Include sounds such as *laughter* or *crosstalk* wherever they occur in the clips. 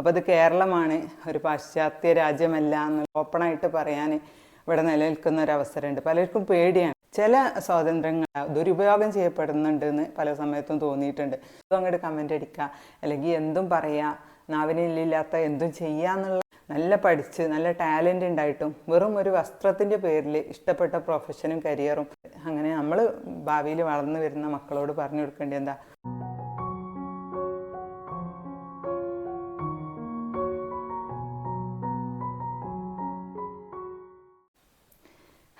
അപ്പോൾ അത് കേരളമാണ്. ഒരു പാശ്ചാത്യ രാജ്യമല്ല എന്ന് ഓപ്പണായിട്ട് പറയാൻ ഇവിടെ നിലനിൽക്കുന്ന ഒരു അവസരമുണ്ട്. പലർക്കും പേടിയാണ്. ചില സ്വാതന്ത്ര്യങ്ങൾ ദുരുപയോഗം ചെയ്യപ്പെടുന്നുണ്ട് എന്ന് പല സമയത്തും തോന്നിയിട്ടുണ്ട്. അതും അങ്ങോട്ട് കമന്റ് അടിക്കുക. അല്ലെങ്കിൽ എന്തും പറയുക നാവിനില്ലാത്ത എന്തും ചെയ്യാന്നുള്ള നല്ല പഠിച്ച് നല്ല ടാലന്റ് ഉണ്ടായിട്ടും വെറും ഒരു വസ്ത്രത്തിന്റെ പേരിൽ ഇഷ്ടപ്പെട്ട പ്രൊഫഷനും കരിയറും അങ്ങനെ നമ്മൾ ഭാവിയിൽ വളർന്നു വരുന്ന മക്കളോട് പറഞ്ഞു കൊടുക്കേണ്ടി എന്താ?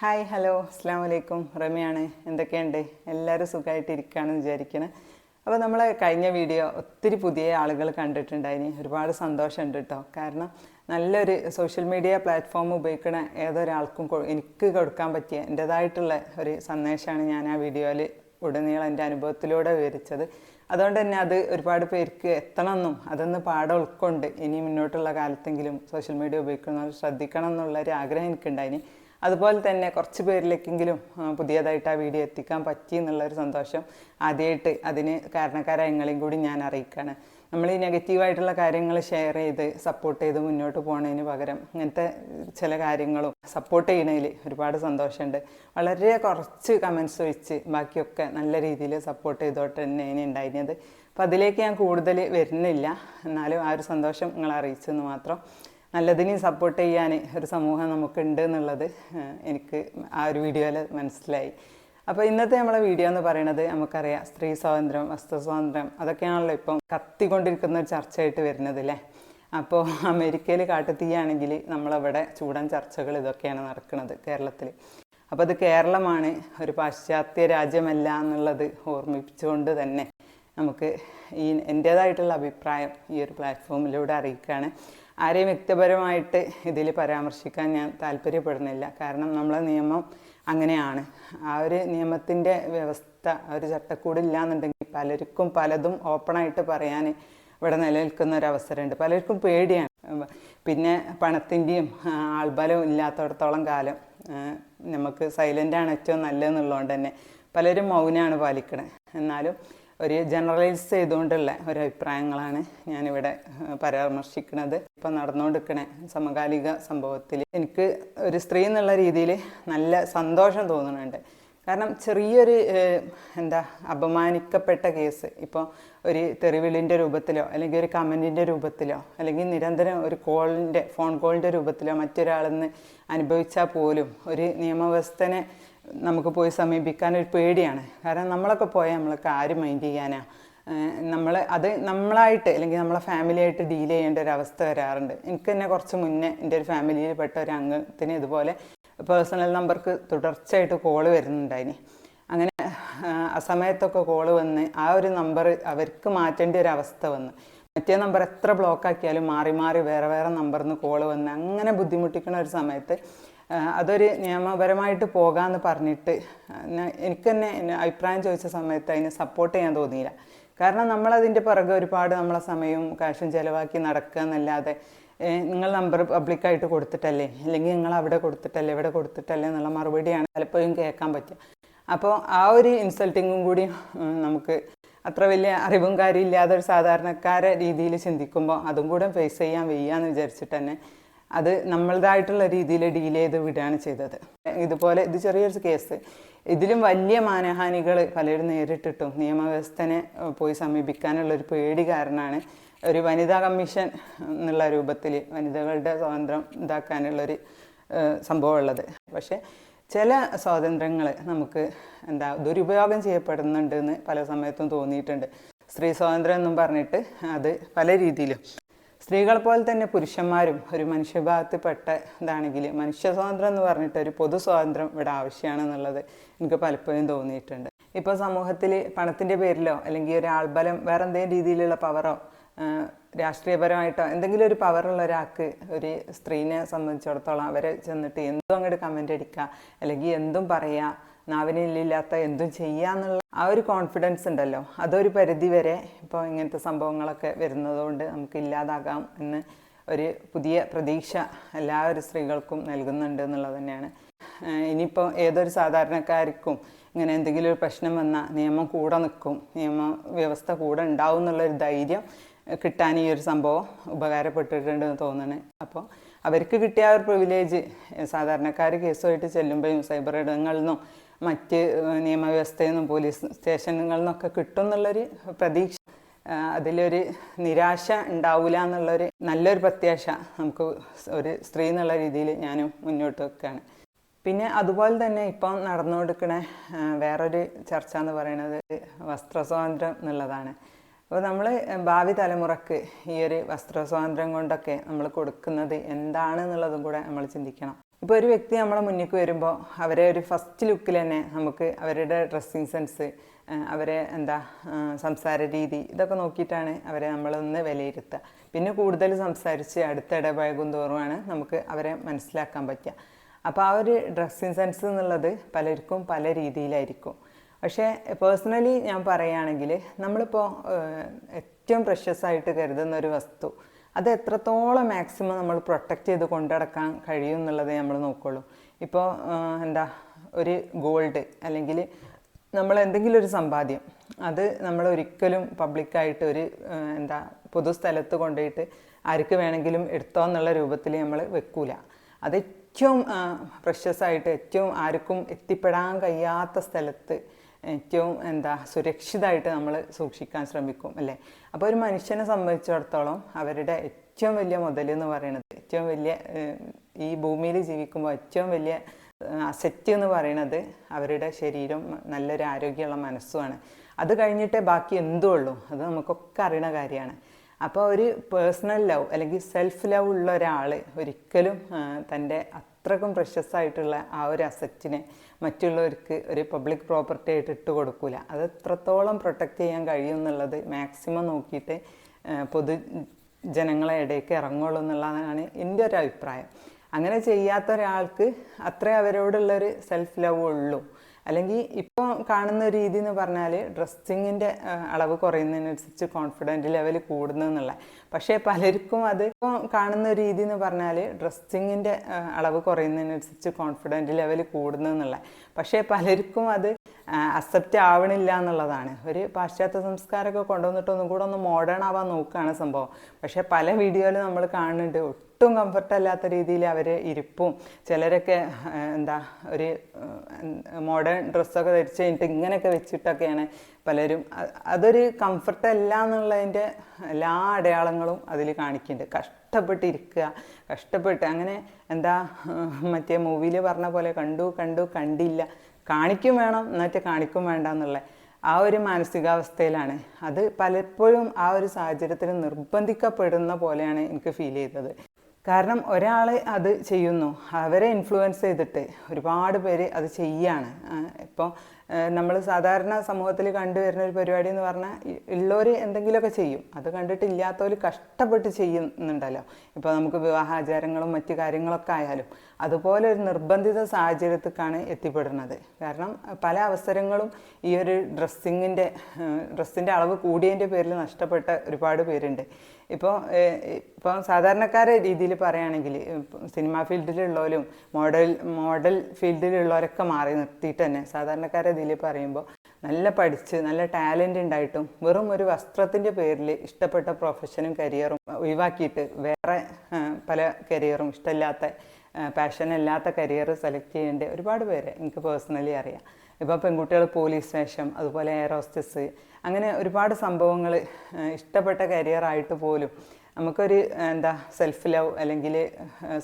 ഹായ് ഹലോ അസ്സാം വലൈക്കും റമിയാണ് എന്തൊക്കെയുണ്ട്? എല്ലാവരും സുഖമായിട്ട് ഇരിക്കുകയാണെന്ന് വിചാരിക്കണേ. അപ്പോൾ നമ്മൾ കഴിഞ്ഞ വീഡിയോ ഒത്തിരി പുതിയ ആളുകൾ കണ്ടിട്ടുണ്ടായിനി. ഒരുപാട് സന്തോഷമുണ്ട് കേട്ടോ. കാരണം നല്ലൊരു സോഷ്യൽ മീഡിയ പ്ലാറ്റ്ഫോം ഉപയോഗിക്കണ ഏതൊരാൾക്കും എനിക്ക് കൊടുക്കാൻ പറ്റിയ എന്റെതായിട്ടുള്ള ഒരു സന്ദേശമാണ് ഞാൻ ആ വീഡിയോയിൽ ഉടനീളം എന്റെ അനുഭവത്തിലൂടെ വിവരിച്ചത്. അതുകൊണ്ട് തന്നെ അത് ഒരുപാട് പേർക്ക് എത്തണമെന്നും അതൊന്ന് പാഠം ഉൾക്കൊണ്ട് ഇനി മുന്നോട്ടുള്ള കാലത്തെങ്കിലും സോഷ്യൽ മീഡിയ ഉപയോഗിക്കുന്നവർ ശ്രദ്ധിക്കണം എന്നുള്ള ഒരു ആഗ്രഹം എനിക്കുണ്ടായിനി. അതുപോലെ തന്നെ കുറച്ച് പേരിലേക്കെങ്കിലും പുതിയതായിട്ട് ആ വീഡിയോ എത്തിക്കാൻ പറ്റി എന്നുള്ളൊരു സന്തോഷം ആദ്യമായിട്ട് അതിന് കാരണക്കാരായ നിങ്ങളെയും കൂടി ഞാൻ അറിയിക്കുകയാണ് നമ്മൾ ഈ നെഗറ്റീവായിട്ടുള്ള കാര്യങ്ങൾ ഷെയർ ചെയ്ത് സപ്പോർട്ട് ചെയ്ത് മുന്നോട്ട് പോകുന്നതിന് പകരം ഇങ്ങനത്തെ ചില കാര്യങ്ങളും സപ്പോർട്ട് ചെയ്യണതിൽ ഒരുപാട് സന്തോഷമുണ്ട്. വളരെ കുറച്ച് കമൻസ് ഒഴിച്ച് ബാക്കിയൊക്കെ നല്ല രീതിയിൽ സപ്പോർട്ട് ചെയ്തോട്ട് ഇനി ഉണ്ടായിരുന്നത്. അപ്പോൾ അതിലേക്ക് ഞാൻ കൂടുതൽ വരുന്നില്ല. എന്നാലും ആ ഒരു സന്തോഷം നിങ്ങൾ അറിയിച്ചെന്ന് മാത്രം നല്ലതിനെ സപ്പോർട്ട് ചെയ്യാൻ ഒരു സമൂഹം നമുക്കുണ്ട് എന്നുള്ളത് എനിക്ക് ആ ഒരു വീഡിയോയിൽ മനസ്സിലായി. അപ്പോൾ ഇന്നത്തെ നമ്മളെ വീഡിയോ എന്ന് പറയുന്നത് നമുക്കറിയാം സ്ത്രീ സ്വാതന്ത്ര്യം വസ്തു സ്വാതന്ത്ര്യം അതൊക്കെയാണല്ലോ ഇപ്പം കത്തിക്കൊണ്ടിരിക്കുന്ന ഒരു ചർച്ചയായിട്ട് വരുന്നത് അല്ലേ അപ്പോൾ അമേരിക്കയിൽ കാട്ടുതീയാണെങ്കിൽ നമ്മളവിടെ ചൂടൻ ചർച്ചകൾ ഇതൊക്കെയാണ് നടക്കുന്നത് കേരളത്തിൽ അപ്പോൾ അത് കേരളമാണ് ഒരു പാശ്ചാത്യ രാജ്യമല്ല എന്നുള്ളത് ഓർമ്മിപ്പിച്ചുകൊണ്ട് തന്നെ നമുക്ക് ഈ എന്റേതായിട്ടുള്ള അഭിപ്രായം ഈ ഒരു പ്ലാറ്റ്ഫോമിലൂടെ അറിയിക്കുകയാണ് ആരെയും വ്യക്തിപരമായിട്ട് ഇതിൽ പരാമർശിക്കാൻ ഞാൻ താല്പര്യപ്പെടുന്നില്ല. കാരണം നമ്മളെ നിയമം അങ്ങനെയാണ്. ആ ഒരു നിയമത്തിന്റെ വ്യവസ്ഥ ഒരു ചട്ടക്കൂടില്ല എന്നുണ്ടെങ്കിൽ പലർക്കും പലതും ഓപ്പണായിട്ട് പറയാൻ ഇവിടെ നിലനിൽക്കുന്ന ഒരു അവസരമുണ്ട്. പലർക്കും പേടിയാണ്. പിന്നെ പണത്തിന്റെയും ആൾബലവും ഇല്ലാത്തടത്തോളം കാലം നമുക്ക് സൈലന്റാണ് ഏറ്റവും നല്ലതെന്നുള്ളതുകൊണ്ട് തന്നെ പലരും മൗനമാണ് പാലിക്കണത് എന്നാലും ഒരു ജനറലൈസ് ചെയ്തുകൊണ്ടുള്ള ഒരു അഭിപ്രായങ്ങളാണ് ഞാനിവിടെ പരാമർശിക്കുന്നത്. ഇപ്പം നടന്നുകൊണ്ടിരിക്കണ സമകാലിക സംഭവത്തിൽ എനിക്ക് ഒരു സ്ത്രീ എന്നുള്ള രീതിയിൽ നല്ല സന്തോഷം തോന്നുന്നുണ്ട്. കാരണം ചെറിയൊരു എന്താ അപമാനിക്കപ്പെട്ട കേസ് ഇപ്പോൾ ഒരു തെറിവിളിന്റെ രൂപത്തിലോ അല്ലെങ്കിൽ ഒരു കമന്റിന്റെ രൂപത്തിലോ അല്ലെങ്കിൽ നിരന്തരം ഒരു കോളിന്റെ ഫോൺ കോളിന്റെ രൂപത്തിലോ മറ്റൊരാളിൽ നിന്ന് അനുഭവിച്ചാൽ പോലും ഒരു നിയമവ്യവസ്ഥനെ നമുക്ക് പോയി സമീപിക്കാൻ ഒരു പേടിയാണ്. കാരണം നമ്മളൊക്കെ പോയാൽ നമ്മളൊക്കെ ആര് മൈൻഡ് ചെയ്യാനാ. നമ്മൾ അത് നമ്മളായിട്ട് അല്ലെങ്കിൽ നമ്മളെ ഫാമിലിയായിട്ട് ഡീൽ ചെയ്യേണ്ട ഒരു അവസ്ഥ വരാറുണ്ട്. എനിക്ക് തന്നെ കുറച്ച് മുന്നേ എന്റെ ഒരു ഫാമിലിയിൽ പെട്ട ഒരു അംഗത്തിന് ഇതുപോലെ പേഴ്സണൽ നമ്പർക്ക് തുടർച്ചയായിട്ട് കോൾ വരുന്നുണ്ടായിനി. അങ്ങനെ ആ, സമയത്തൊക്കെ കോൾ വന്ന് ആ ഒരു നമ്പർ അവർക്ക് മാറ്റേണ്ട ഒരു അവസ്ഥ വന്ന്. മറ്റേ നമ്പർ എത്ര ബ്ലോക്ക് ആക്കിയാലും മാറി മാറി വേറെ വേറെ നമ്പറിൽ നിന്ന് കോൾ വന്ന് അങ്ങനെ ബുദ്ധിമുട്ടിക്കുന്ന ഒരു സമയത്ത് അതൊരു നിയമപരമായിട്ട് പോകാമെന്ന് പറഞ്ഞിട്ട് എനിക്ക് തന്നെ അഭിപ്രായം ചോദിച്ച സമയത്ത് അതിനെ സപ്പോർട്ട് ചെയ്യാൻ തോന്നിയില്ല. കാരണം നമ്മളതിന്റെ പുറകെ ഒരുപാട് നമ്മളെ സമയവും കാശും ചിലവാക്കി നടക്കുക എന്നല്ലാതെ നിങ്ങൾ നമ്പർ പബ്ലിക്കായിട്ട് കൊടുത്തിട്ടല്ലേ? അല്ലെങ്കിൽ നിങ്ങൾ അവിടെ കൊടുത്തിട്ടല്ലേ? ഇവിടെ കൊടുത്തിട്ടല്ലേ? എന്നുള്ള മറുപടിയാണ് പലപ്പോഴും കേൾക്കാൻ പറ്റുക. അപ്പോൾ ആ ഒരു ഇൻസൾട്ടിങ്ങും കൂടി നമുക്ക് അത്ര വലിയ അറിവും കാര്യമില്ലാതെ ഒരു സാധാരണക്കാരെ രീതിയിൽ ചിന്തിക്കുമ്പോൾ അതും കൂടെ ഫേസ് ചെയ്യാൻ വയ്യാന്ന് വിചാരിച്ചിട്ട് തന്നെ അത് നമ്മളതായിട്ടുള്ള രീതിയിൽ ഡീൽ ചെയ്ത് വിടുകയാണ് ചെയ്തത്. ഇതുപോലെ ഇത് ചെറിയൊരു കേസ് ഇതിലും വലിയ മാനഹാനികൾ പലരും നേരിട്ടിട്ടും നിയമവ്യവസ്ഥനെ പോയി സമീപിക്കാനുള്ള ഒരു പേടി കാരണമാണ് ഒരു വനിതാ കമ്മീഷൻ എന്നുള്ള രൂപത്തിൽ വനിതകളുടെ സ്വാതന്ത്ര്യം ഇതാക്കാനുള്ളൊരു സംഭവം ഉള്ളത് പക്ഷേ ചില സ്വാതന്ത്ര്യങ്ങൾ നമുക്ക് എന്താ ദുരുപയോഗം ചെയ്യപ്പെടുന്നുണ്ടെന്ന് പല സമയത്തും തോന്നിയിട്ടുണ്ട്. സ്ത്രീ സ്വാതന്ത്ര്യം എന്നും പറഞ്ഞിട്ട് അത് പല രീതിയിലും സ്ത്രീകളെ പോലെ തന്നെ പുരുഷന്മാരും ഒരു മനുഷ്യഭാഗത്തിൽപ്പെട്ട ഇതാണെങ്കിൽ മനുഷ്യ സ്വാതന്ത്ര്യം എന്ന് പറഞ്ഞിട്ട് ഒരു പൊതു സ്വാതന്ത്ര്യം ഇവിടെ ആവശ്യമാണെന്നുള്ളത് എനിക്ക് പലപ്പോഴും തോന്നിയിട്ടുണ്ട്. ഇപ്പോൾ സമൂഹത്തിൽ പണത്തിന്റെ പേരിലോ അല്ലെങ്കിൽ ഒരു ആൾബലം വേറെ എന്തെങ്കിലും രീതിയിലുള്ള പവറോ രാഷ്ട്രീയപരമായിട്ടോ എന്തെങ്കിലും ഒരു പവറുള്ള ഒരാൾക്ക് ഒരു സ്ത്രീനെ സംബന്ധിച്ചിടത്തോളം അവരെ ചെന്നിട്ട് എന്തും അങ്ങോട്ട് കമന്റ് അടിക്കുക അല്ലെങ്കിൽ എന്തും പറയുക നാവിനില്ലാത്ത എന്തും ചെയ്യാന്നുള്ള ആ ഒരു കോൺഫിഡൻസ് ഉണ്ടല്ലോ. അതൊരു പരിധി വരെ ഇപ്പോൾ ഇങ്ങനത്തെ സംഭവങ്ങളൊക്കെ വരുന്നതുകൊണ്ട് നമുക്ക് ഇല്ലാതാകാം എന്ന് ഒരു പുതിയ പ്രതീക്ഷ എല്ലാ ഒരു സ്ത്രീകൾക്കും നൽകുന്നുണ്ട് എന്നുള്ളത് തന്നെയാണ്. ഇനിയിപ്പോൾ ഏതൊരു സാധാരണക്കാർക്കും ഇങ്ങനെ എന്തെങ്കിലും ഒരു പ്രശ്നം വന്നാൽ നിയമം കൂടെ നിൽക്കും നിയമ വ്യവസ്ഥ കൂടെ ഉണ്ടാവും എന്നുള്ളൊരു ധൈര്യം കിട്ടാൻ ഈ ഒരു സംഭവം ഉപകാരപ്പെട്ടിട്ടുണ്ടെന്ന് തോന്നുന്നു. അപ്പോൾ അവർക്ക് കിട്ടിയ ആ ഒരു പ്രിവിലേജ് സാധാരണക്കാർ കേസുമായിട്ട് ചെല്ലുമ്പോഴും സൈബർ ഇടങ്ങളിൽ നിന്നും മറ്റ് നിയമവ്യവസ്ഥയിൽ നിന്നും പോലീസ് സ്റ്റേഷനുകളിൽ നിന്നൊക്കെ കിട്ടും എന്നുള്ളൊരു പ്രതീക്ഷ അതിലൊരു നിരാശ ഉണ്ടാവില്ല എന്നുള്ളൊരു നല്ലൊരു പ്രത്യാശ നമുക്ക് ഒരു സ്ത്രീ എന്നുള്ള രീതിയിൽ ഞാനും മുന്നോട്ട് വെക്കുകയാണ് പിന്നെ അതുപോലെ തന്നെ ഇപ്പം നടന്നുകൊടുക്കണ ആ, വേറൊരു ചർച്ച എന്ന് പറയുന്നത് വസ്ത്ര സ്വാതന്ത്ര്യം എന്നുള്ളതാണ്. അപ്പോൾ നമ്മൾ ഭാവി തലമുറയ്ക്ക് ഈ ഒരു വസ്ത്ര സ്വാതന്ത്ര്യം കൊണ്ടൊക്കെ നമ്മൾ കൊടുക്കുന്നത് എന്താണെന്നുള്ളതും കൂടെ നമ്മൾ ചിന്തിക്കണം. ഇപ്പോൾ ഒരു വ്യക്തി നമ്മളെ മുന്നിലേക്ക് വരുമ്പോൾ അവരെ ഒരു ഫസ്റ്റ് ലുക്കിൽ തന്നെ നമുക്ക് അവരുടെ ഡ്രസ്സിങ് സെൻസ് അവരെ എന്താ സംസാര രീതി ഇതൊക്കെ നോക്കിയിട്ടാണ് അവരെ നമ്മളൊന്ന് വിലയിരുത്തുക പിന്നെ കൂടുതൽ സംസാരിച്ച് അടുത്തിടപഴകും തോറുമാണ് നമുക്ക് അവരെ മനസ്സിലാക്കാൻ പറ്റുക അപ്പോൾ ആ ഒരു ഡ്രസ്സിങ് സെൻസ് എന്നുള്ളത് പലർക്കും പല രീതിയിലായിരിക്കും. പക്ഷേ പേഴ്സണലി ഞാൻ പറയുകയാണെങ്കിൽ നമ്മളിപ്പോൾ ഏറ്റവും പ്രഷ്യസ് ആയിട്ട് കരുതുന്ന ഒരു വസ്തു അത് എത്രത്തോളം മാക്സിമം നമ്മൾ പ്രൊട്ടക്റ്റ് ചെയ്ത് കൊണ്ടുനടക്കാൻ കഴിയും എന്നുള്ളത് നമ്മൾ നോക്കുള്ളൂ. ഇപ്പോൾ എന്താ ഒരു ഗോൾഡ് അല്ലെങ്കിൽ നമ്മൾ എന്തെങ്കിലും ഒരു സമ്പാദ്യം അത് നമ്മൾ ഒരിക്കലും പബ്ലിക്കായിട്ട് ഒരു എന്താ പൊതുസ്ഥലത്ത് കൊണ്ടുപോയിട്ട് ആർക്ക് വേണമെങ്കിലും എടുത്തോ എന്നുള്ള രൂപത്തിൽ നമ്മൾ വെക്കൂല. അത് ഏറ്റവും പ്രഷ്യസായിട്ട് ഏറ്റവും ആർക്കും എത്തിപ്പെടാൻ കഴിയാത്ത സ്ഥലത്ത് ഏറ്റവും എന്താ സുരക്ഷിതമായിട്ട് നമ്മൾ സൂക്ഷിക്കാൻ ശ്രമിക്കും അല്ലേ? അപ്പോൾ ഒരു മനുഷ്യനെ സംബന്ധിച്ചിടത്തോളം അവരുടെ ഏറ്റവും വലിയ മുതൽ എന്ന് പറയുന്നത് ഏറ്റവും വലിയ ഈ ഭൂമിയിൽ ജീവിക്കുമ്പോൾ ഏറ്റവും വലിയ അസറ്റ് എന്ന് പറയുന്നത് അവരുടെ ശരീരം നല്ലൊരു ആരോഗ്യമുള്ള മനസ്സുമാണ്. അത് കഴിഞ്ഞിട്ടേ ബാക്കി എന്തും ഉള്ളൂ അത് നമുക്കൊക്കെ അറിയണ കാര്യമാണ്. അപ്പോൾ ഒരു പേഴ്സണൽ ലവ് അല്ലെങ്കിൽ സെൽഫ് ലവ് ഉള്ള ഒരാൾ ഒരിക്കലും തന്റെ അത്രക്കും പ്രശസ്തമായിട്ടുള്ള ആ ഒരു അസറ്റിനെ മറ്റുള്ളവർക്ക് ഒരു പബ്ലിക് പ്രോപ്പർട്ടി ആയിട്ട് ഇട്ട് കൊടുക്കൂല. അത് എത്രത്തോളം പ്രൊട്ടക്റ്റ് ചെയ്യാൻ കഴിയും എന്നുള്ളത് മാക്സിമം നോക്കിയിട്ട് പൊതു ജനങ്ങളെ ഇടയ്ക്ക് ഇറങ്ങുള്ളൂ എന്നുള്ളതാണ് എന്റെ ഒരു അഭിപ്രായം. അങ്ങനെ ചെയ്യാത്ത ഒരാൾക്ക് അത്രേ അവരോടുള്ളൊരു സെൽഫ് ലവ് ഉള്ളൂ. അല്ലെങ്കിൽ ഇപ്പോൾ കാണുന്ന രീതി എന്ന് പറഞ്ഞാൽ ഡ്രസ്സിങ്ങിന്റെ അളവ് കുറയുന്നതിനനുസരിച്ച് കോൺഫിഡന്റ് ലെവൽ കൂടുന്നു കൂടുന്നതെന്നുള്ള. പക്ഷേ പലർക്കും അത് ഇപ്പോൾ കാണുന്ന രീതി എന്ന് പറഞ്ഞാൽ ഡ്രസ്സിങ്ങിന്റെ അളവ് കുറയുന്നതിനനുസരിച്ച് കോൺഫിഡന്റ് ലെവൽ കൂടുന്നു കൂടുന്നതെന്നുള്ള. പക്ഷേ പലർക്കും അത് അക്സെപ്റ്റ് ആവണില്ല എന്നുള്ളതാണ്. ഒരു പാശ്ചാത്യ സംസ്കാരമൊക്കെ കൊണ്ടുവന്നിട്ട് ഒന്നും കൂടെ ഒന്ന് മോഡേൺ ആവാൻ നോക്കുകയാണ് സംഭവം. പക്ഷേ പല വീഡിയോയിലും നമ്മൾ കാണുന്നുണ്ട്. ഒട്ടും കംഫർട്ട് അല്ലാത്ത രീതിയിൽ അവർ ഇരിപ്പും. ചിലരൊക്കെ എന്താ ഒരു മോഡേൺ ഡ്രസ്സൊക്കെ ധരിച്ച് കഴിഞ്ഞിട്ട് ഇങ്ങനെയൊക്കെ വെച്ചിട്ടൊക്കെയാണ് പലരും. അതൊരു കംഫർട്ട് അല്ല എന്നുള്ളതിന്റെ എല്ലാ അടയാളങ്ങളും അതിൽ കാണിക്കുന്നുണ്ട്. കഷ്ടപ്പെട്ടിരിക്കുക കഷ്ടപ്പെട്ട് അങ്ങനെ എന്താ മറ്റേ മൂവിയിൽ പറഞ്ഞ പോലെ കണ്ടു കണ്ടു കണ്ടില്ല. കാണിക്കും വേണം എന്നിട്ട് കാണിക്കും വേണ്ട എന്നുള്ള ആ ഒരു മാനസികാവസ്ഥയിലാണ്. അത് പലപ്പോഴും ആ ഒരു സാഹചര്യത്തിൽ നിർബന്ധിക്കപ്പെടുന്ന പോലെയാണ് എനിക്ക് ഫീൽ ചെയ്തത്. കാരണം ഒരാൾ അത് ചെയ്യുന്നു. അവരെ ഇൻഫ്ലുവൻസ് ചെയ്തിട്ട് ഒരുപാട് പേര് അത് ചെയ്യാണ്. ഇപ്പോൾ നമ്മൾ സാധാരണ സമൂഹത്തിൽ കണ്ടുവരുന്ന ഒരു പരിപാടി എന്ന് പറഞ്ഞാൽ ഉള്ളവർ എന്തെങ്കിലുമൊക്കെ ചെയ്യും. അത് കണ്ടിട്ടില്ലാത്തവർ കഷ്ടപ്പെട്ട് ചെയ്യുന്നുണ്ടല്ലോ. ഇപ്പോൾ നമുക്ക് വിവാഹാചാരങ്ങളും മറ്റു കാര്യങ്ങളൊക്കെ ആയാലും. അതുപോലെ ഒരു നിർബന്ധിത സാഹചര്യത്തിലേക്കാണ് എത്തിപ്പെടുന്നത്. കാരണം പല അവസരങ്ങളും ഈ ഒരു ഡ്രസ്സിങ്ങിന്റെ ഡ്രസ്സിന്റെ അളവ് കൂടിയതിന്റെ പേരിൽ നഷ്ടപ്പെട്ട ഒരുപാട് പേരുണ്ട്. ഇപ്പോൾ ഇപ്പോൾ സാധാരണക്കാരെ രീതിയിൽ പറയുകയാണെങ്കിൽ സിനിമാ ഫീൽഡിലുള്ളവരും മോഡൽ മോഡൽ ഫീൽഡിലുള്ളവരൊക്കെ മാറി നിർത്തിയിട്ട് തന്നെ സാധാരണക്കാരെ ഇതിൽ പറയുമ്പോൾ നല്ല പഠിച്ച് നല്ല ടാലന്റ് ഉണ്ടായിട്ടും വെറും ഒരു വസ്ത്രത്തിന്റെ പേരിൽ ഇഷ്ടപ്പെട്ട പ്രൊഫഷനും കരിയറും ഒഴിവാക്കിയിട്ട് വേറെ പല കരിയറും ഇഷ്ടമില്ലാത്ത പാഷൻ അല്ലാത്ത കരിയർ സെലക്ട് ചെയ്യേണ്ട ഒരുപാട് പേരെ എനിക്ക് പേഴ്സണലി അറിയാം. ഇപ്പോൾ പെൺകുട്ടികൾ പോലീസ് വേഷം അതുപോലെ എയർ ഹോസ്റ്റസ് അങ്ങനെ ഒരുപാട് സംഭവങ്ങൾ ഇഷ്ടപ്പെട്ട കരിയർ ആയിട്ട് പോലും നമുക്കൊരു എന്താ സെൽഫ് ലവ് അല്ലെങ്കിൽ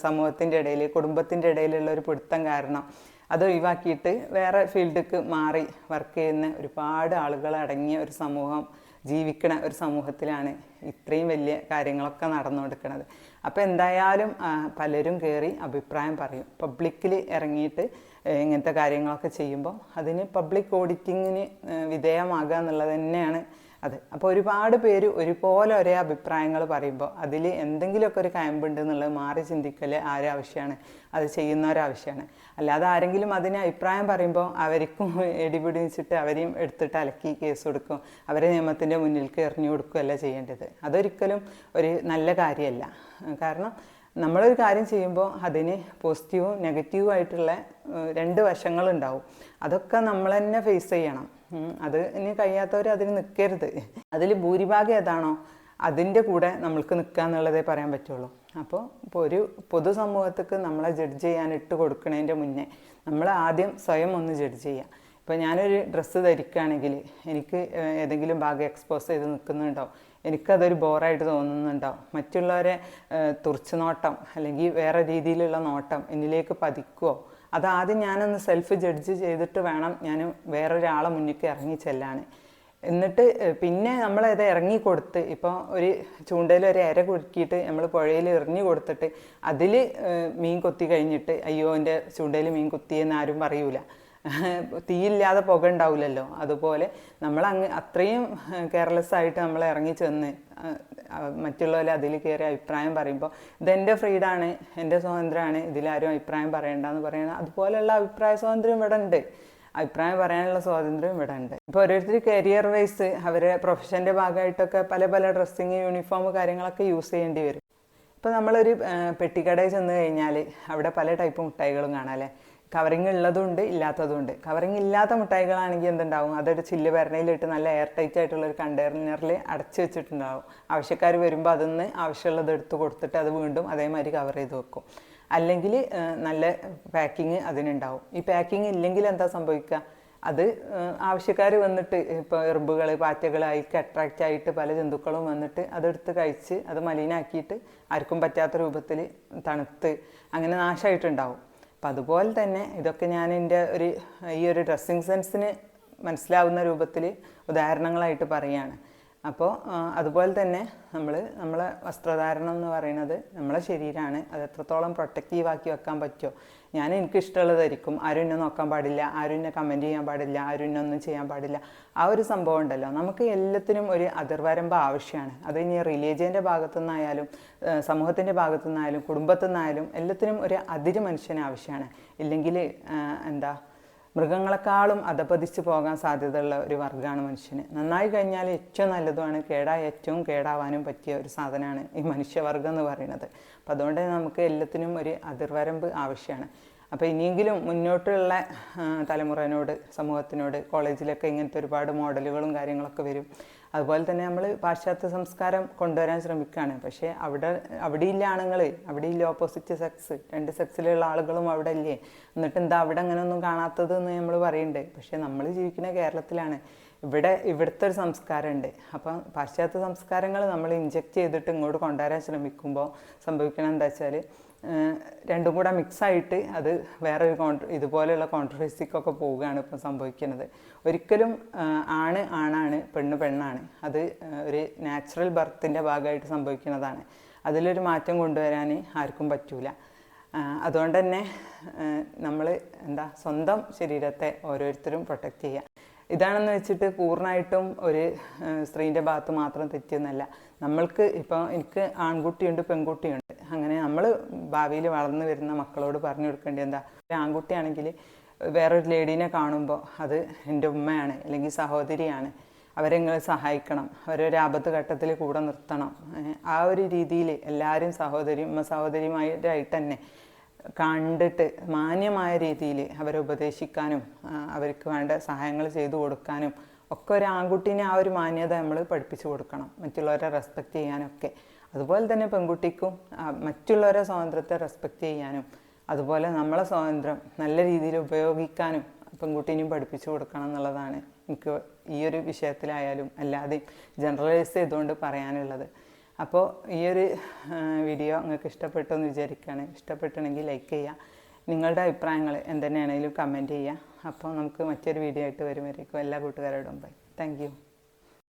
സമൂഹത്തിന്റെ ഇടയിൽ കുടുംബത്തിന്റെ ഇടയിലുള്ള ഒരു പിടുത്തം കാരണം അത് ഒഴിവാക്കിയിട്ട് വേറെ ഫീൽഡിലേക്ക് മാറി വർക്ക് ചെയ്യുന്ന ഒരുപാട് ആളുകൾ അടങ്ങിയ ഒരു സമൂഹം ജീവിക്കണ ഒരു സമൂഹത്തിലാണ് ഇത്രയും വലിയ കാര്യങ്ങളൊക്കെ നടന്നു കൊടുക്കുന്നത് അപ്പോൾ എന്തായാലും പലരും കയറി അഭിപ്രായം പറയും. പബ്ലിക്കിൽ ഇറങ്ങിയിട്ട് ഇങ്ങനത്തെ കാര്യങ്ങളൊക്കെ ചെയ്യുമ്പോൾ അതിന് പബ്ലിക് ഓഡിറ്റിങ്ങിന് വിധേയമാകുക എന്നുള്ളത് തന്നെയാണ് അത്. അപ്പോൾ ഒരുപാട് പേര് ഒരുപോലെ ഒരേ അഭിപ്രായങ്ങൾ പറയുമ്പോൾ അതിൽ എന്തെങ്കിലുമൊക്കെ ഒരു കയമ്പുണ്ട് എന്നുള്ളത് മാറി ചിന്തിക്കൽ ആരാവശ്യമാണ് അത് ചെയ്യുന്നവരാവശ്യമാണ് അല്ലാതെ ആരെങ്കിലും അതിന് അഭിപ്രായം പറയുമ്പോൾ അവർക്കും *laughs* എടിപിടിച്ചിട്ട് അവരെയും എടുത്തിട്ട് അലക്കി കേസ് കൊടുക്കും. അവരെ നിയമത്തിന്റെ മുന്നിൽ എറിഞ്ഞു കൊടുക്കുകയല്ല ചെയ്യേണ്ടത്. അതൊരിക്കലും ഒരു നല്ല കാര്യമല്ല. കാരണം നമ്മളൊരു കാര്യം ചെയ്യുമ്പോൾ അതിന് പോസിറ്റീവും നെഗറ്റീവും ആയിട്ടുള്ള രണ്ട് വശങ്ങളുണ്ടാവും. അതൊക്കെ നമ്മൾ തന്നെ ഫേസ് ചെയ്യണം. അത് ഇനി കഴിയാത്തവർ അതിന് നിൽക്കരുത് അതിൽ ഭൂരിഭാഗം ഏതാണോ അതിന്റെ കൂടെ നമ്മൾക്ക് നിൽക്കുക എന്നുള്ളതേ പറയാൻ പറ്റുള്ളൂ. അപ്പോൾ ഇപ്പോൾ ഒരു പൊതുസമൂഹത്തേക്ക് നമ്മളെ ജഡ്ജ് ചെയ്യാൻ ഇട്ട് കൊടുക്കുന്നതിന്റെ മുന്നേ നമ്മൾ ആദ്യം സ്വയം ഒന്ന് ജഡ്ജ് ചെയ്യുക ഇപ്പോൾ ഞാനൊരു ഡ്രസ്സ് ധരിക്കുകയാണെങ്കിൽ എനിക്ക് ഏതെങ്കിലും ഭാഗം എക്സ്പോസ് ചെയ്ത് നിൽക്കുന്നുണ്ടോ എനിക്കതൊരു ബോറായിട്ട് തോന്നുന്നുണ്ടോ? മറ്റുള്ളവരെ തുറിച്ചു നോട്ടം അല്ലെങ്കിൽ വേറെ രീതിയിലുള്ള നോട്ടം എന്നിലേക്ക് പതിക്കുമോ അതാദ്യം ഞാനൊന്ന് സെൽഫ് ജഡ്ജ് ചെയ്തിട്ട് വേണം ഞാൻ വേറൊരാളെ മുന്നിലേക്ക് ഇറങ്ങി ചെല്ലാൻ എന്നിട്ട് പിന്നെ പിന്നെ നമ്മളത് ഇറങ്ങി കൊടുത്ത് ഇപ്പോൾ ഒരു ചൂണ്ടയിൽ ഒരു ഇര കുരുക്കിയിട്ട് നമ്മൾ പുഴയിൽ എറിഞ്ഞു കൊടുത്തിട്ട് അതിൽ മീൻ കൊത്തി കഴിഞ്ഞിട്ട് അയ്യോ എന്റെ ചൂണ്ടയിൽ മീൻ കുത്തിയെന്ന് ആരും പറയൂല. *laughs* തീയില്ലാതെ പുക ഉണ്ടാവില്ലല്ലോ. അതുപോലെ നമ്മൾ അങ്ങ് അത്രയും കെയർലെസ് ആയിട്ട് നമ്മൾ ഇറങ്ങി ചെന്ന് മറ്റുള്ളവരെ അതിൽ കയറി അഭിപ്രായം പറയുമ്പോൾ ഇതെന്റെ ഫ്രീഡാണ് എന്റെ സ്വാതന്ത്ര്യമാണ് ഇതിലാരും അഭിപ്രായം പറയണ്ടെന്ന് പറയുന്നത് അതുപോലെയുള്ള അഭിപ്രായ സ്വാതന്ത്ര്യം ഇവിടെ ഉണ്ട്. അഭിപ്രായം പറയാനുള്ള സ്വാതന്ത്ര്യം ഇവിടെ ഉണ്ട്. ഇപ്പോൾ ഓരോരുത്തർ കരിയർ വൈസ് അവരെ പ്രൊഫഷന്റെ ഭാഗമായിട്ടൊക്കെ പല പല ഡ്രസ്സിങ് യൂണിഫോം കാര്യങ്ങളൊക്കെ യൂസ് ചെയ്യേണ്ടി വരും. ഇപ്പോൾ നമ്മളൊരു പെട്ടിക്കടയിൽ ചെന്ന് കഴിഞ്ഞാൽ അവിടെ പല ടൈപ്പ് മിഠായികളും കാണാം അല്ലേ? കവറിങ് ഉള്ളതുണ്ട് ഇല്ലാത്തതുണ്ട്. കവറിങ് ഇല്ലാത്ത മിഠായികളാണെങ്കിൽ എന്തുണ്ടാവും? അതൊരു ചില്ല് വരണയിലിട്ട് നല്ല എയർ ടൈറ്റ് ആയിട്ടുള്ള ഒരു കണ്ടെയ്നറിൽ അടച്ചു വെച്ചിട്ടുണ്ടാവും. ആവശ്യക്കാർ വരുമ്പോൾ അതൊന്ന് ആവശ്യമുള്ളത് എടുത്ത് കൊടുത്തിട്ട് അത് വീണ്ടും അതേമാതിരി കവർ ചെയ്ത് വെക്കും. അല്ലെങ്കിൽ നല്ല പാക്കിങ് അതിനുണ്ടാവും. ഈ പാക്കിങ് ഇല്ലെങ്കിൽ എന്താ സംഭവിക്കുക? അത് ആവശ്യക്കാർ വന്നിട്ട് ഇപ്പോൾ എറുമ്പുകൾ പാറ്റകളായിട്ട് അട്രാക്റ്റ് ആയിട്ട് പല ജന്തുക്കളും വന്നിട്ട് അതെടുത്ത് കഴിച്ച് അത് മലിനാക്കിയിട്ട് ആർക്കും പറ്റാത്ത രൂപത്തിൽ തണുത്ത് അങ്ങനെ നാശമായിട്ടുണ്ടാവും അപ്പം അതുപോലെ തന്നെ ഇതൊക്കെ ഞാൻ എന്റെ ഒരു ഈ ഒരു ഡ്രസ്സിങ് സെൻസിന് മനസ്സിലാവുന്ന രൂപത്തിൽ ഉദാഹരണങ്ങളായിട്ട് പറയുകയാണ് അപ്പോൾ അതുപോലെ തന്നെ നമ്മൾ നമ്മളെ വസ്ത്രധാരണം എന്ന് പറയുന്നത് നമ്മളെ ശരീരമാണ് അത് എത്രത്തോളം പ്രൊട്ടക്റ്റീവ് ആക്കി വെക്കാൻ പറ്റുമോ ഞാൻ എനിക്ക് ഇഷ്ടമുള്ളത് ധരിക്കും ആരും എന്നെ നോക്കാൻ പാടില്ല. ആരും എന്നെ കമന്റ് ചെയ്യാൻ പാടില്ല. ആരും എന്നെ ഒന്നും ചെയ്യാൻ പാടില്ല. ആ ഒരു സംഭവം ഉണ്ടല്ലോ. നമുക്ക് എല്ലാത്തിനും ഒരു അതിർവരമ്പ് ആവശ്യമാണ്. അത് ഇനി റിലീജിയന്റെ ഭാഗത്തു നിന്നായാലും സമൂഹത്തിന്റെ ഭാഗത്തു നിന്നായാലും കുടുംബത്തു നിന്നായാലും എല്ലാത്തിനും ഒരു അതിര് മനുഷ്യന് ആവശ്യമാണ്. ഇല്ലെങ്കിൽ എന്താ മൃഗങ്ങളെക്കാളും അധപതിച്ച് പോകാൻ സാധ്യതയുള്ള ഒരു വർഗമാണ് മനുഷ്യന്. നന്നായി കഴിഞ്ഞാൽ ഏറ്റവും നല്ലതുമാണ് കേടായ ഏറ്റവും കേടാവാനും പറ്റിയ ഒരു സാധനമാണ് ഈ മനുഷ്യവർഗം എന്ന് പറയുന്നത്. അപ്പം അതുകൊണ്ട് നമുക്ക് എല്ലാത്തിനും ഒരു അതിർവരമ്പ് ആവശ്യമാണ്. അപ്പോൾ ഇനിയെങ്കിലും മുന്നോട്ടുള്ള തലമുറയോട് സമൂഹത്തിനോട് കോളേജിലൊക്കെ ഇങ്ങനത്തെ ഒരുപാട് മോഡലുകളും കാര്യങ്ങളൊക്കെ വരും. അതുപോലെ തന്നെ നമ്മൾ പാശ്ചാത്യ സംസ്കാരം കൊണ്ടുവരാൻ ശ്രമിക്കുകയാണ്. പക്ഷേ അവിടെ അവിടെ അവിടെയില്ല ആണുങ്ങൾ അവിടെയില്ല ഓപ്പോസിറ്റ് സെക്സ് രണ്ട് സെക്സിലുള്ള ആളുകളും അവിടെ ഇല്ലേ എന്നിട്ട് എന്താ അവിടെ അങ്ങനെ ഒന്നും കാണാത്തത് എന്ന് നമ്മൾ പറയുന്നുണ്ട് പക്ഷേ നമ്മൾ ജീവിക്കുന്ന കേരളത്തിലാണ്. ഇവിടെ ഇവിടുത്തെ ഒരു സംസ്കാരമുണ്ട്. അപ്പം പാശ്ചാത്യ സംസ്കാരങ്ങൾ നമ്മൾ ഇഞ്ചക്ട് ചെയ്തിട്ട് ഇങ്ങോട്ട് കൊണ്ടുവരാൻ ശ്രമിക്കുമ്പോൾ സംഭവിക്കണം എന്താ വെച്ചാൽ രണ്ടും കൂടെ മിക്സായിട്ട് അത് വേറൊരു കോൺട്ര ഇതുപോലെയുള്ള കോൺട്രവേഴ്സിക്കൊക്കെ പോവുകയാണ് ഇപ്പം സംഭവിക്കുന്നത്. ഒരിക്കലും ആണ് ആണാണ് പെണ്ണ് പെണ്ണാണ് അത് ഒരു നാച്ചുറൽ ബർത്തിന്റെ ഭാഗമായിട്ട് സംഭവിക്കുന്നതാണ്. അതിലൊരു മാറ്റം കൊണ്ടുവരാൻ ആർക്കും പറ്റൂല. അതുകൊണ്ട് തന്നെ നമ്മൾ എന്താ സ്വന്തം ശരീരത്തെ ഓരോരുത്തരും പ്രൊട്ടക്റ്റ് ചെയ്യുക. ഇതാണെന്ന് വെച്ചിട്ട് പൂർണമായിട്ടും ഒരു സ്ത്രീന്റെ ഭാഗത്ത് മാത്രം തെറ്റിയെന്നല്ല നമ്മൾക്ക് ഇപ്പോൾ എനിക്ക് ആൺകുട്ടിയുണ്ട് പെൺകുട്ടിയുണ്ട്. അങ്ങനെ നമ്മൾ ഭാവിയിൽ വളർന്നു വരുന്ന മക്കളോട് പറഞ്ഞു കൊടുക്കേണ്ടി എന്താ? ഒരു ആൺകുട്ടിയാണെങ്കിൽ വേറൊരു ലേഡീനെ കാണുമ്പോൾ അത് എന്റെ ഉമ്മയാണ് അല്ലെങ്കിൽ സഹോദരിയാണ്. അവരെ നിങ്ങൾ സഹായിക്കണം. അവരൊരു ആപത്ത് ഘട്ടത്തിൽ കൂടെ നിർത്തണം. ആ ഒരു രീതിയിൽ എല്ലാവരും സഹോദരി ഉമ്മ സഹോദരിമാരായിട്ട് തന്നെ കണ്ടിട്ട് മാന്യമായ രീതിയിൽ അവരെ ഉപദേശിക്കാനും അവർക്ക് വേണ്ട സഹായങ്ങൾ ചെയ്തു കൊടുക്കാനും ഒക്കെ ഒരു ആൺകുട്ടീനെ ആ ഒരു മാന്യത നമ്മൾ പഠിപ്പിച്ചു കൊടുക്കണം. മറ്റുള്ളവരെ റെസ്പെക്റ്റ് ചെയ്യാനൊക്കെ. അതുപോലെ തന്നെ പെൺകുട്ടിക്കും മറ്റുള്ളവരെ സ്വാതന്ത്ര്യത്തെ റെസ്പെക്റ്റ് ചെയ്യാനും അതുപോലെ നമ്മളെ സ്വാതന്ത്ര്യം നല്ല രീതിയിൽ ഉപയോഗിക്കാനും പെൺകുട്ടീനെയും പഠിപ്പിച്ചു കൊടുക്കണം എന്നുള്ളതാണ് എനിക്ക് ഈ ഒരു വിഷയത്തിലായാലും അല്ലാതെ ജനറലൈസ് ചെയ്തുകൊണ്ട് പറയാനുള്ളത്. അപ്പോൾ ഈ ഒരു വീഡിയോ നിങ്ങൾക്ക് ഇഷ്ടപ്പെട്ടു എന്ന് വിചാരിക്കുകയാണ്. ഇഷ്ടപ്പെട്ടുണ്ടെങ്കിൽ ലൈക്ക് ചെയ്യുക. നിങ്ങളുടെ അഭിപ്രായങ്ങൾ എന്തെന്നെയാണെങ്കിലും കമന്റ് ചെയ്യുക. അപ്പോൾ നമുക്ക് മറ്റൊരു വീഡിയോ ആയിട്ട് വരുമായിരിക്കും എല്ലാ കൂട്ടുകാരോടും ബൈ താങ്ക്